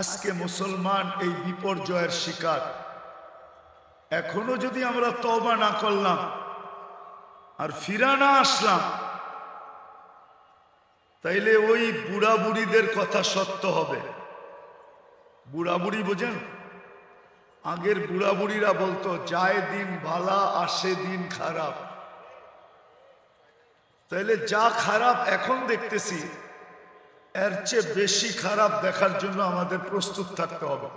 আজকে মুসলমান এই বিপর্যয়ের শিকার। এখনও যদি আমরা তবা না করলাম আর ফিরা না আসলাম, তাইলে ওই বুড়া বুড়িদের কথা সত্য হবে। বুড়া বুড়ি বোঝেন? আগের বুড়া বুড়িরা বলতো, যায় দিন ভালা আসে দিন খারাপ। তাইলে যা খারাপ এখন দেখতেছি এর চেয়ে বেশি খারাপ দেখার জন্য আমাদের প্রস্তুত থাকতে হবে।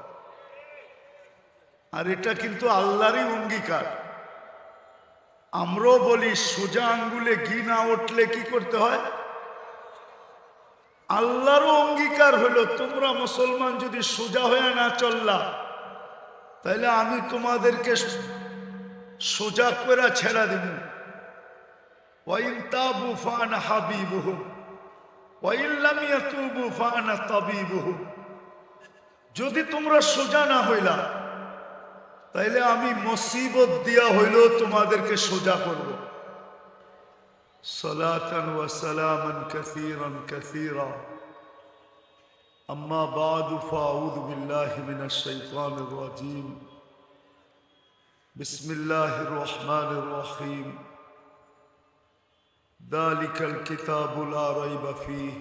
আর এটা কিন্তু আল্লাহরই অঙ্গীকার। আমরাও বলি, সোজা আঙ্গুলে ঘি না উঠলে কি করতে হয়? আল্লাহরও অঙ্গীকার হলো, তোমরা মুসলমান যদি সোজা হয়ে না চললা তাহলে আমি তোমাদেরকে সোজা করে ছেড়া দিব ফান হাবিবুহুম ওয়াইন লাম ইয়াতুবু ফানা তাবিবুহুম যদি তোমরা সোজা না হইলা, তাইলে আমি মুসিবত দিয়া হইল তোমাদেরকে সোজা করব। সলাতন ওয়া সালামান কাসীরান কাসীরা। আম্মা বাদু, ফাউযু বিল্লাহি মিনাশ শাইতানির ذلك الكتاب لا ريب فيه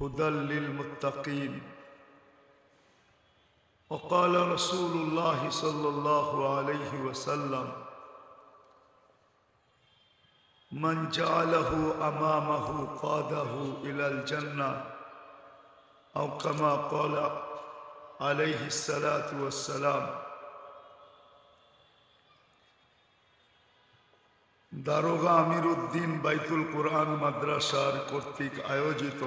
هدى للمتقين. وقال رسول الله صلى الله عليه وسلم من جعله أمامه قاده إلى الجنة أو كما قال عليه الصلاة والسلام দারোগা আমির উদ্দিন বাইতুল কোরআন মাদ্রাসার কর্তৃক আয়োজিত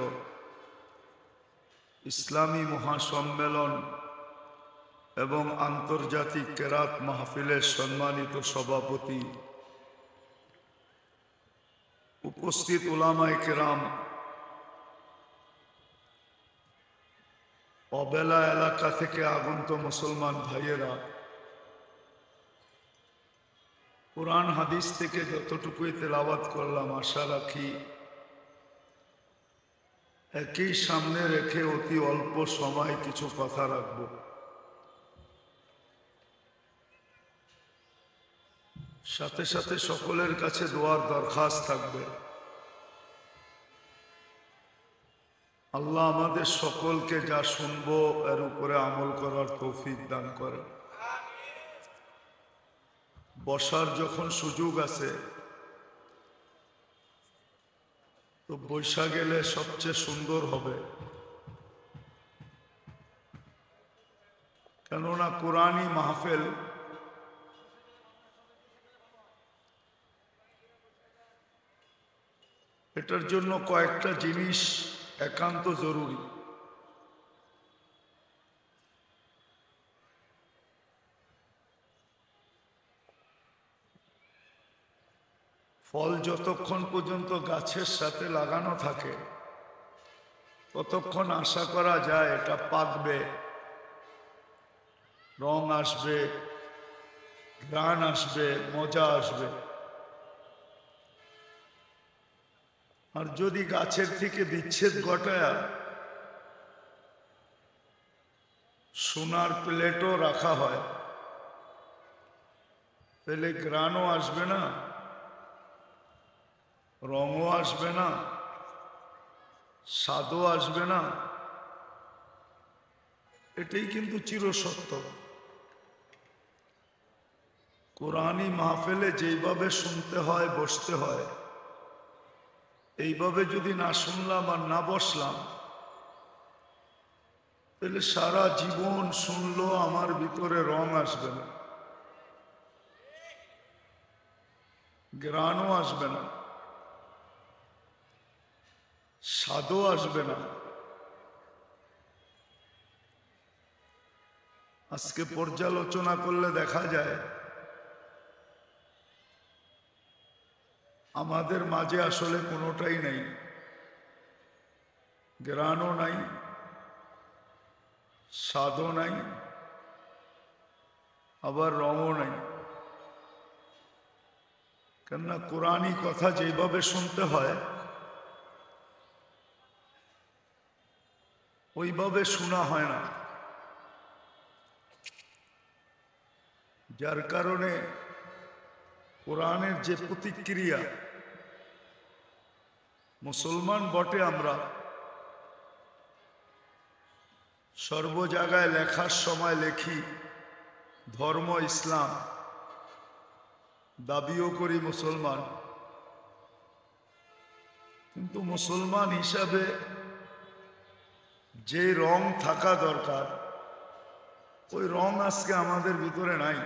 ইসলামী মহাসম্মেলন এবং আন্তর্জাতিক কেরাত মাহফিলের সম্মানিত সভাপতি উপস্থিত ওলামায় কেরাম অবেলা এলাকা থেকে আগন্ত মুসলমান ভাইয়েরা কোরআন হাদিস থেকে যতটুকুই তেলাবাত করলাম, আশা রাখি একই সামনে রেখে অতি অল্প সময় কিছু কথা রাখব। সাথে সাথে সকলের কাছে দোয়ার দরখাস্ত থাকবে। আল্লাহ আমাদের সকলকে যা শুনব, এর উপরে আমল করার তৌফিক দান করেন। বসার যখন সুযোগ আছে, তো বৈশা গেলে সবচেয়ে সুন্দর হবে। কেননা কোরআনই মাহফেল। এটার জন্য কয়েকটা জিনিস একান্ত জরুরি। ফল যতক্ষণ পর্যন্ত গাছের সাথে লাগানো থাকে, ততক্ষণ আশা করা যায় এটা পাকবে, রং আসবে গ্রান আসবে, মজা আসবে। আর যদি গাছের থেকে বিচ্ছেদ ঘটায়, সোনার প্লেটও রাখা হয়, তাহলে গ্রানও আসবে না। রঙও আসবে না, স্বাদও আসবে না। এটাই কিন্তু চিরসত্য। কোরআনই মাহফেলে যেইভাবে শুনতে হয়, বসতে হয়, এইভাবে যদি না শুনলাম আর না বসলাম, তাহলে সারা জীবন শুনলো আমার ভিতরে রং আসবে না গ্রানও আসবে না। স্বাদও আসবে না। আজকে পর্যালোচনা করলে দেখা যায়, আমাদের মাঝে আসলে কোনোটাই নেই। গ্রানও নাই, স্বাদও নাই, আবার রঙও নাই। কেননা কোরআনই কথা যেভাবে শুনতে হয় ওইভাবে শোনা হয় না। যার কারণে কোরআনের যে প্রতিক্রিয়া, মুসলমান বটে আমরা, সর্ব জায়গায় লেখার সময় লেখি, ধর্ম, ইসলাম, দাবিও করি মুসলমান। কিন্তু মুসলমান হিসাবে যে রং থাকা দরকার, ওই রং আজকে আমাদের ভিতরে নাই।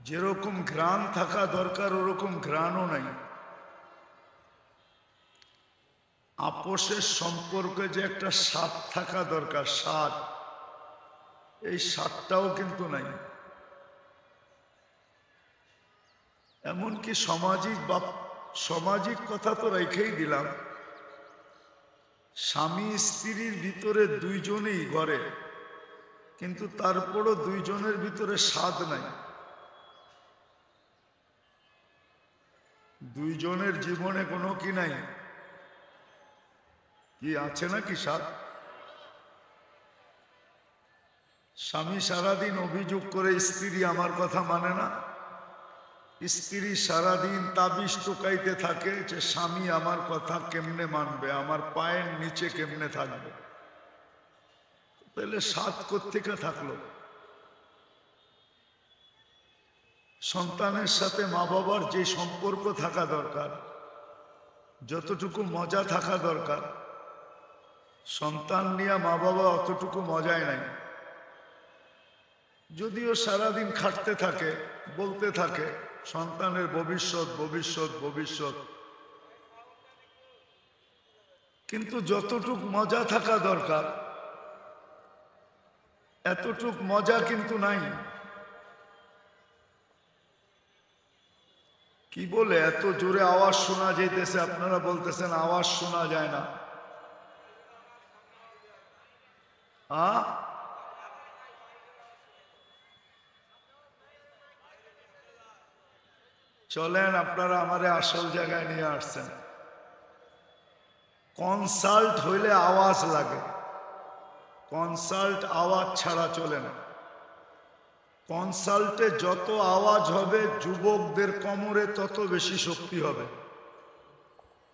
যেরকম ঘ্রাণ থাকা দরকার, ওরকম ঘ্রাণও নাই। আপোষের সম্পর্কে যে একটা স্বাদ থাকা দরকার, স্বাদ, এই স্বাদটাও কিন্তু নাই। এমনকি সামাজিক বা সামাজিক কথা তো রেখেই দিলাম স্বামী স্ত্রীর ভিতরে দুইজনেই ঘরে, কিন্তু তারপরও দুইজনের ভিতরে স্বাদ নাই। দুইজনের জীবনে কোনো কি নাই? কি আছে না কি স্বাদ? স্বামী সারাদিন অভিযোগ করে স্ত্রী আমার কথা মানে না। স্ত্রী সারাদিন তাবিজ টোকাইতে থাকে যে, স্বামী, আমার কথা কেমনে মানবে? আমার পায়ের নিচে কেমনে থাকবে? তাহলে সাত কোথেকে থাকল? সন্তানের সাথে মা বাবার যে সম্পর্ক থাকা দরকার, যতটুকু মজা থাকা দরকার, সন্তান নিয়ে মা বাবা অতটুকু মজায় নাই। যদিও সারাদিন খাটতে থাকে, বলতে থাকে সন্তানের ভবিষ্যৎ ভবিষ্যৎ ভবিষ্যৎ। কিন্তু যতটুক মজা থাকা দরকার, এতটুক মজা কিন্তু নাই। কি বলে, এত জোরে আওয়াজ শোনা যেতেছে আপনারা বলতেছেন আওয়াজ শোনা যায় না। আ? চলেন, আপনারা আমারে আসল জায়গায় নিয়ে আসছেন। কনসাল্ট হইলে আওয়াজ লাগে। কনসাল্ট আওয়াজ ছাড়া চলে না। কনসাল্টে যত আওয়াজ হবে, যুবকদের কোমরে তত বেশি শক্তি হবে।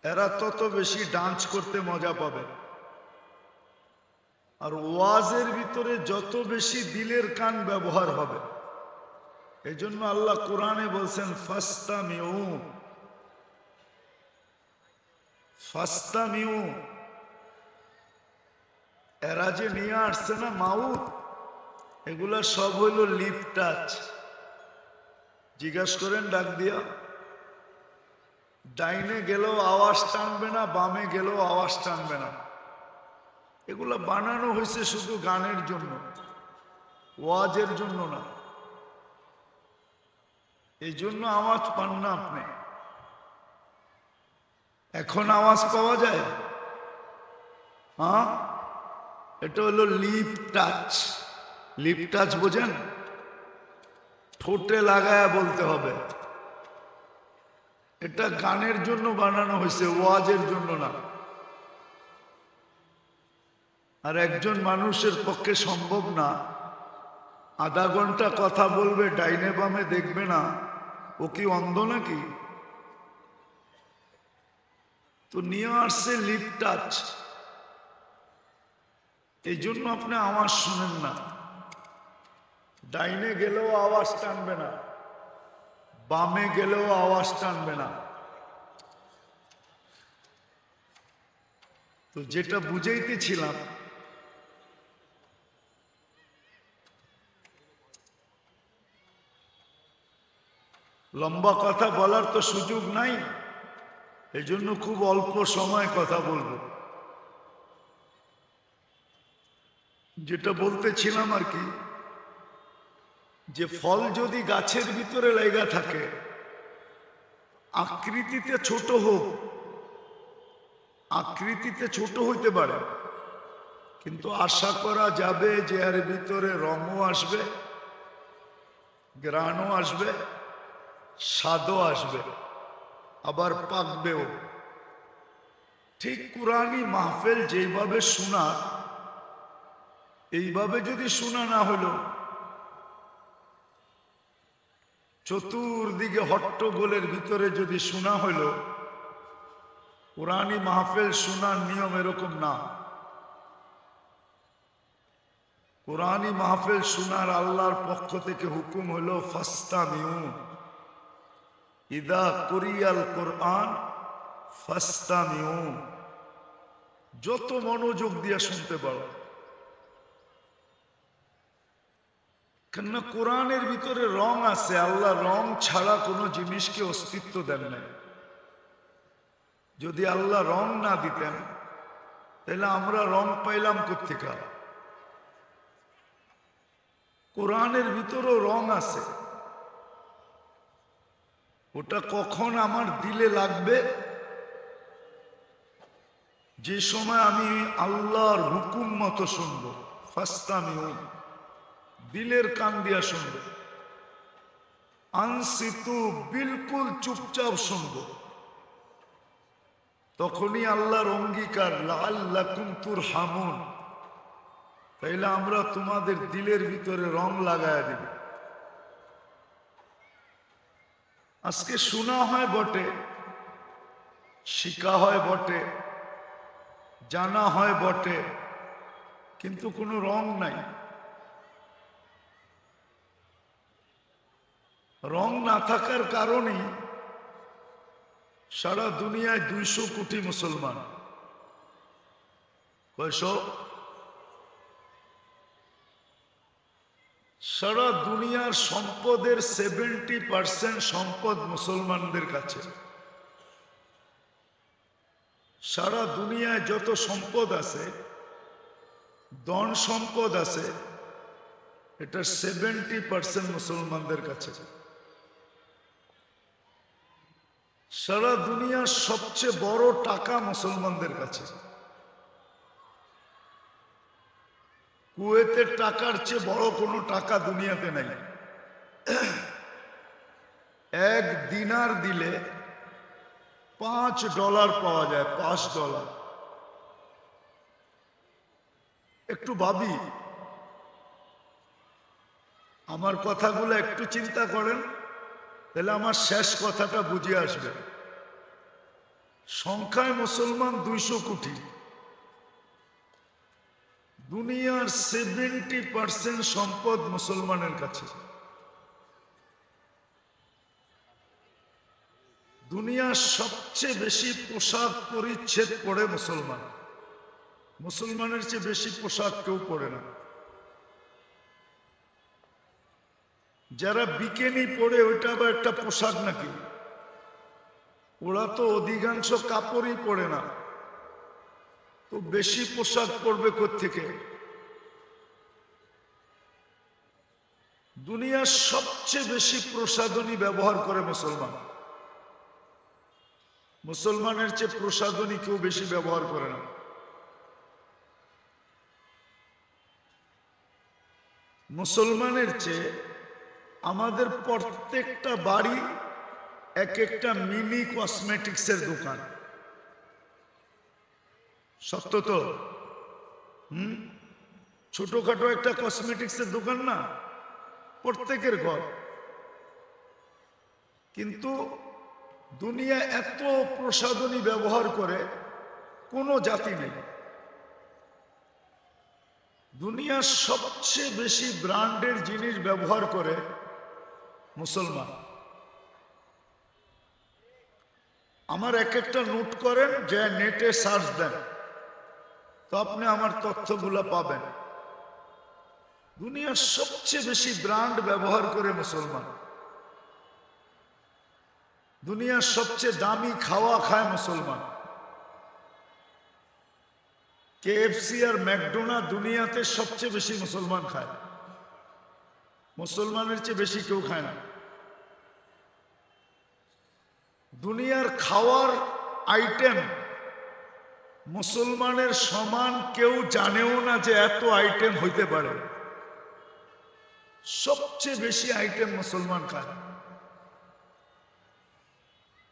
এরা তত বেশি ডান্স করতে মজা পাবে। আর ওয়াজের ভিতরে যত বেশি দিলের কান ব্যবহার হবে এই জন্য আল্লাহ কোরআনে বলছেন ফাস্তা মিউ ফাস্তা মিউ এরা যে নিয়ে আসছে না মাউথ, এগুলা সব হইল লিপ টাচ। জিজ্ঞাসা করেন ডাক দিয়া, ডাইনে গেলেও আওয়াজ টানবে না, বামে গেলেও আওয়াজ টানবে না। এগুলা বানানো হয়েছে শুধু গানের জন্য, ওয়াজের জন্য না। এই জন্য আওয়াজ পান না আপনি। এখন আওয়াজ পাওয়া যায়? হ্যাঁ? এটা হলো লিপ টাচ। লিপ টাচ বোঝেন? ঠোঁটে লাগায়া বলতে হবে। এটা গানের জন্য বানানো হয়েছে, ওয়াজের জন্য না। আর একজন মানুষের পক্ষে সম্ভব না। আধা ঘণ্টা কথা বলবে, ডাইনে বামে দেখবে না। ও কি অন্ধ নাকি? তো নিয়ে আসছে লিপ টাচ এই জন্য আপনি আওয়াজ শুনেন না। ডাইনে গেলেও আওয়াজ টানবে না। বামে গেলেও আওয়াজ টানবে না। তো যেটা বুঝাইতেছিলাম লম্বা কথা বলার তো সুযোগ নাই। এই জন্য খুব অল্প সময় কথা বলব। যেটা বলতেছিলাম আর কি, যে ফল যদি গাছের ভিতরে লেগা থাকে, আকৃতিতে ছোট হোক, আকৃতিতে ছোট হইতে পারে, কিন্তু আশা করা যাবে যে এর ভিতরে রঙও আসবে গ্রাণও আসবে স্বাদও আসবে, আবার পাকবেও। ঠিক কোরআনই মাহফিল যেভাবে শোনা, এইভাবে যদি শোনা না হলো, চতুর্দিকে হট্টগোলের ভিতরে যদি শোনা হলো, কোরআনই মাহফিল শোনার নিয়ম এরকম না। কোরআনই মাহফিল শোনার আল্লাহর পক্ষ থেকে হুকুম হলো, ফাস্তামিউ। ইদা কুরিয়াল কোরআন ফাস্তামিউ যত মনোযোগ দিয়ে শুনতে পারো। কেননা কোরআনের ভিতরে রং আছে, আল্লাহ রং ছাড়া কোনো জিনিসকে অস্তিত্ব দেন নাই। যদি আল্লাহ রং না দিতেন, তাহলে আমরা রং পাইলাম কোথেকা কোরআনের ভিতরেও রং আছে। ওটা কখন আমার দিলে লাগবে? যে সময় আমি আল্লাহর হুকুম মতো শুনব ফাস্তামি দিলের কান দিয়া শুনব, আনসিতু বিলকুল চুপচাপ শুনব। তখনই আল্লাহর অঙ্গীকার লাল্লা কুন্তুর হামুন তাইলে আমরা তোমাদের দিলের ভিতরে রং লাগায় দেব। আজকে শোনা হয় বটে শিখা হয় বটে, জানা হয় বটে, কিন্তু কোনো রং নাই। রং না থাকার কারণেই সারা দুনিয়ায় দুইশো কোটি মুসলমান। কয়শো? সারা দুনিয়ার সম্পদের সেভেন্টি পার্সেন্ট সম্পদ মুসলমানদের কাছে। সারা দুনিয়ায় যত সম্পদ আছে, ধন সম্পদ আছে, এটা সেভেন্টি পার্সেন্ট মুসলমানদের কাছে। সারা দুনিয়ার সবচেয়ে বড় টাকা মুসলমানদের কাছে। কুয়েতের টাকার চেয়ে বড় কোনো টাকা দুনিয়াতে নাই। এক দিনার দিলে পাঁচ ডলার পাওয়া যায়, পাঁচ ডলার। একটু ভাবি, আমার কথাগুলো একটু চিন্তা করেন, তাহলে আমার শেষ কথাটা বুঝে আসবে। সংখ্যায় মুসলমান দুইশো কোটি। দুনিয়ার সেভেন্টি পার্সেন্ট সম্পদ মুসলমানের কাছে। দুনিয়ার সবচেয়ে বেশি পোশাক পরিচ্ছেদ পড়ে মুসলমান। মুসলমানের চেয়ে বেশি পোশাক কেউ পড়ে না। যারা বিকেনি পড়ে ওইটা আবার একটা পোশাক নাকি? ওরা তো অধিকাংশ কাপড়ই পরে না। তো বেশি পোশাক পরবে থেকে দুনিয়ার সবচেয়ে বেশি প্রসাধনী ব্যবহার করে মুসলমান। মুসলমানের চেয়ে প্রসাধনী কেউ বেশি ব্যবহার করে না। মুসলমানের চেয়ে আমাদের প্রত্যেকটা বাড়ি এক একটা মিনি কসমেটিক্সের দোকান। সত্য তো? হুম? ছোটখাটো একটা কসমেটিক্সের দোকান না? প্রত্যেকের ঘর। কিন্তু দুনিয়া এত প্রসাধনী ব্যবহার করে, কোনো জাতি নেই। দুনিয়ার সবচেয়ে বেশি ব্র্যান্ডের জিনিস ব্যবহার করে মুসলমান। আমার এক একটা নোট করেন, যে নেটে সার্চ দেন। তো আপনি আমার তথ্যগুলো পাবেন। দুনিয়ার সবচেয়ে বেশি ব্র্যান্ড ব্যবহার করে মুসলমান। দুনিয়ার সবচেয়ে দামি খাওয়া খায় মুসলমান। কেএফসি আর ম্যাকডোনা দুনিয়াতে সবচেয়ে বেশি মুসলমান খায়। মুসলমানের চেয়ে বেশি কেউ খায় না। দুনিয়ার খাওয়ার আইটেম মুসলমানের সমান কেউ জানেও না যে এত আইটেম হইতে পারে। সবচেয়ে বেশি আইটেম মুসলমান খায়।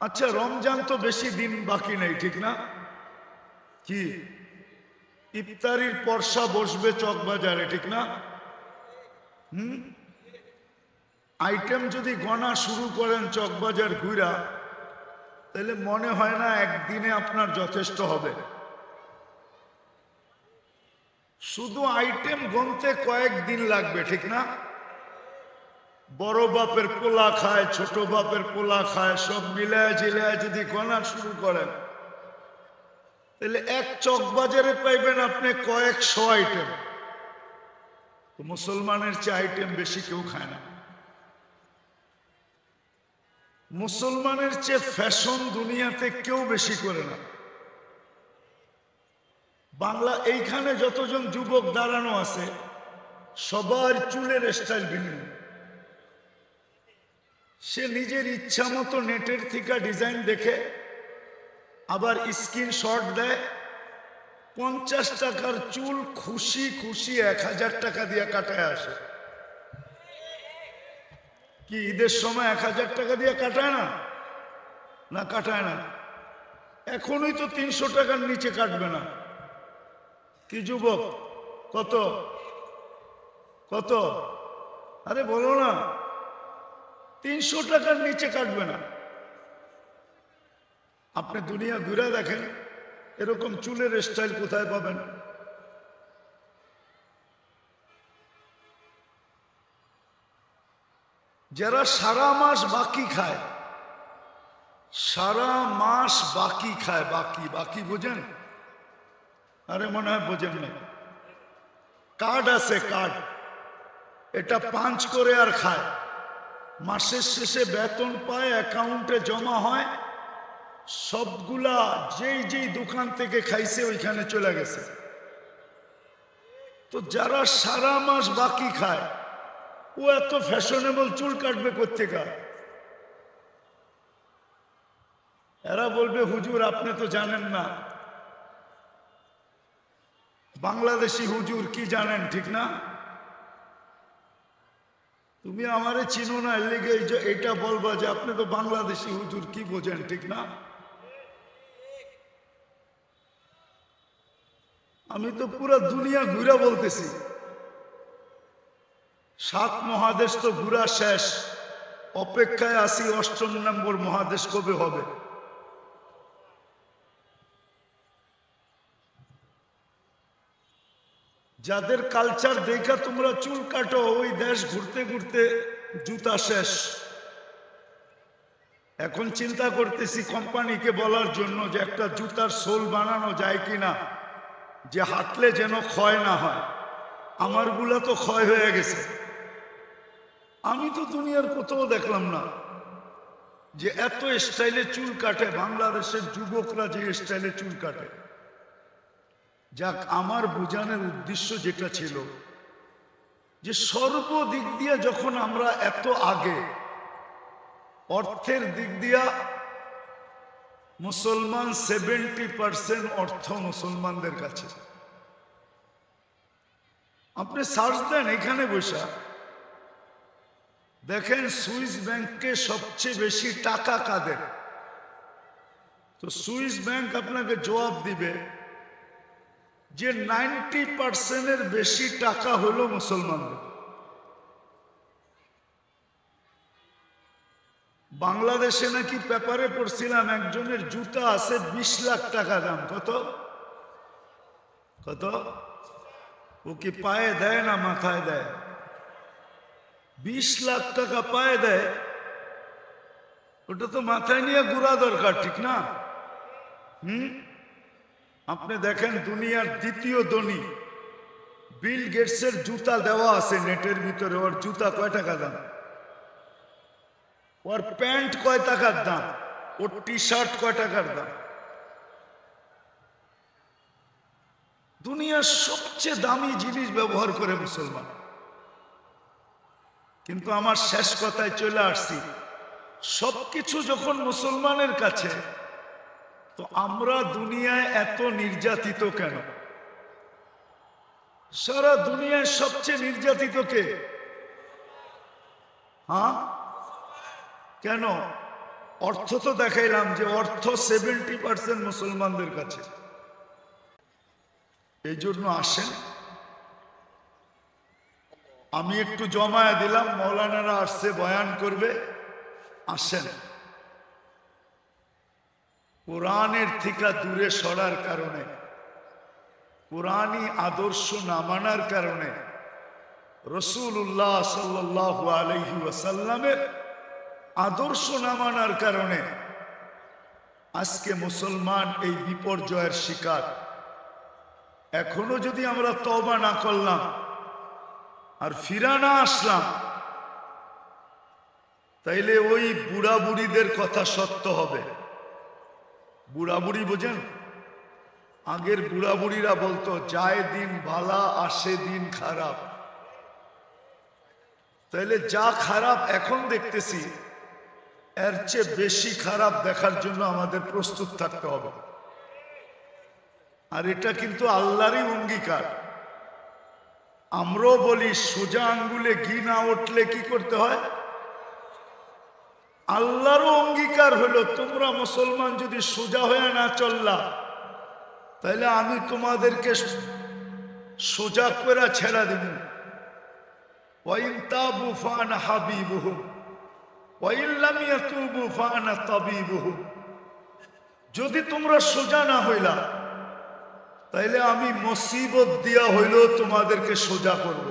আচ্ছা রমজান তো বেশি দিন বাকি নেই, ঠিক না? কি? ইফতারির পর্সা বসবে চকবাজারে ঠিক না? হুম? আইটেম যদি গণা শুরু করেন চকবাজার ঘুরা, তাহলে মনে হয় না একদিনে আপনার যথেষ্ট হবে। শুধু আইটেম গনতে কয়েকদিন লাগবে, ঠিক না? বড় বাপের পোলা খায়, ছোট বাপের পোলা খায়, সব মিলায় জিলায় যদি গণা শুরু করেন, তাহলে এক চক বাজারে পাইবেন আপনি কয়েকশো আইটেম মুসলমানের চেয়ে আইটেম বেশি কেউ খায় না। মুসলমানের চেয়ে ফ্যাশন দুনিয়াতে কেউ বেশি করে না। বাংলা এইখানে যতজন যুবক দাঁড়ানো আছে, সবার চুলের স্টাইল ভিন্ন। সে নিজের ইচ্ছা মতো নেটের থেকে ডিজাইন দেখে, আবার স্ক্রিনশট দেয়, পঞ্চাশ টাকার চুল খুশি খুশি এক হাজার টাকা দিয়ে কাটায় আসে। কি ঈদের সময় এক হাজার টাকা দিয়ে কাটায় না? না, কাটায় না। এখনই তো তিনশো টাকার নিচে কাটবে না। কি যুবক? কত? কত? আরে বলো না। তিনশো টাকার নিচে কাটবে না। আপনি দুনিয়া ঘুরে দেখেন, এরকম চুলের স্টাইল কোথায় পাবেন? যারা সারা মাস বাকি খায়, সারা মাস বাকি খায়, বাকি বাকি বোঝেন? আরে মনে হয় বোঝেন না কার্ড আছে কার্ড। এটা পাঞ্চ করে আর খায়। মাসের শেষে বেতন পায়, অ্যাকাউন্টে জমা হয়। সবগুলা যেই যেই দোকান থেকে খাইছে, ওইখানে চলে গেছে। তো যারা সারা মাস বাকি খায়, ও এত ফ্যাশনেবল চুল কাটবে কোথেকা এরা বলবে, হুজুর, আপনি তো জানেন না বাংলাদেশি হুজুর কি জানেন, ঠিক না? তুমি আমারে চিনো না, এর লেগে এটা বলবা যে আপনি তো বাংলাদেশি হুজুর, কি বোঝেন, ঠিক না? আমি তো পুরো দুনিয়া ঘুরা বলতেছি। সাত মহাদেশ তো ঘুরা শেষ, অপেক্ষায় আসি অষ্টম নম্বর মহাদেশ কবে হবে? যাদের কালচার দেখা তোমরা চুল কাটো, ওই দেশ ঘুরতে ঘুরতে জুতা শেষ। এখন চিন্তা করতেছি কোম্পানিকে বলার জন্য যে একটা জুতার সোল বানানো যায় কিনা, যে হাঁটলে যেন ক্ষয় না হয়। আমারগুলা তো ক্ষয় হয়ে গেছে। আমি তো দুনিয়ার কোথাও দেখলাম না যে এত স্টাইলে চুল কাটে, বাংলাদেশের যুবকরা যে স্টাইলে চুল কাটে। যাক, আমার বোঝানোর উদ্দেশ্য যেটা ছিল যে সর্বদিক দিয়ে যখন আমরা এত আগে অর্থের দিক দিয়া মুসলমান সেভেন্টি পার্সেন্ট অর্থ মুসলমানদের কাছে। আপনি সার্চ দেন এখানে বসা। দেখেন সুইস ব্যাংকে সবচেয়ে বেশি টাকা কাদের? তো সুইস ব্যাংক আপনাকে জবাব দিবে যে নাইনটি পার্সেন্টের বেশি টাকা হলো মুসলমানদের। বাংলাদেশে নাকি পেপারে পড়ছিলাম, একজনের জুতা আছে বিশ লাখ টাকা দাম। কত? কত? ও কি পায়ে দেয় না মাথায় দেয়? বিশ লাখ টাকা পায়ে দেয়? ওটা তো মাথায় নিয়ে ঘোরা দরকার, ঠিক না? হুম? আপনি দেখেন দুনিয়ার দ্বিতীয় ধনী। বিল গেটসের জুতা দেওয়া আছে নেটের ভিতরে, ওর জুতা কয় টাকা দাম? ওর প্যান্ট কয় টাকার দাম? ওর টি শার্ট কয় টাকার দাম? দুনিয়ার সবচেয়ে দামি জিনিস ব্যবহার করে মুসলমান। কিন্তু আমার শেষ কথায় চলে আসছি। সবকিছু যখন মুসলমানের কাছে তো আমরা দুনিয়ায় এত নির্যাতিত কেন? সারা দুনিয়ায় সবচেয়ে নির্যাতিত কে? হ্যাঁ? কেন? অর্থ তো দেখাইলাম যে অর্থ সেভেন্টি পার্সেন্ট মুসলমানদের কাছে। এই জন্য আসেন। আমি একটু জমায়া দিলাম, মৌলানারা আসছে, বয়ান করবে। আসেন। কোরআনের থেকে দূরে সরার কারণে, কোরআনই আদর্শ না মানার কারণে রসুল্লাহ সাল্লাহ আলহি ওয়াসাল্লামের আদর্শ না মানার কারণে আজকে মুসলমান এই বিপর্যয়ের শিকার। এখনও যদি আমরা তবা না করলাম আর ফিরা না আসলাম, তাইলে ওই বুড়া বুড়িদের কথা সত্য হবে। বুড়া বোঝেন? আগের বুড়া বুড়িরা বলতো, যায় দিন ভালা আসে দিন খারাপ। তাইলে যা খারাপ এখন দেখতেছি, এর চেয়ে বেশি খারাপ দেখার জন্য আমাদের প্রস্তুত থাকতে হবে। আর এটা কিন্তু আল্লাহরই অঙ্গীকার। আমরাও বলি, সোজা আঙ্গুলে ঘি না উঠলে কি করতে হয়? আল্লাহরও অঙ্গীকার হলো, তোমরা মুসলমান যদি সোজা হয়ে না চললা তাহলে আমি তোমাদেরকে সোজা করে ছেড়া দেব। ওয়াইন তাবু ফান যদি তোমরা সোজা না হইলা, তাইলে আমি মুসিবত দিয়া হইলেও তোমাদেরকে সোজা করব।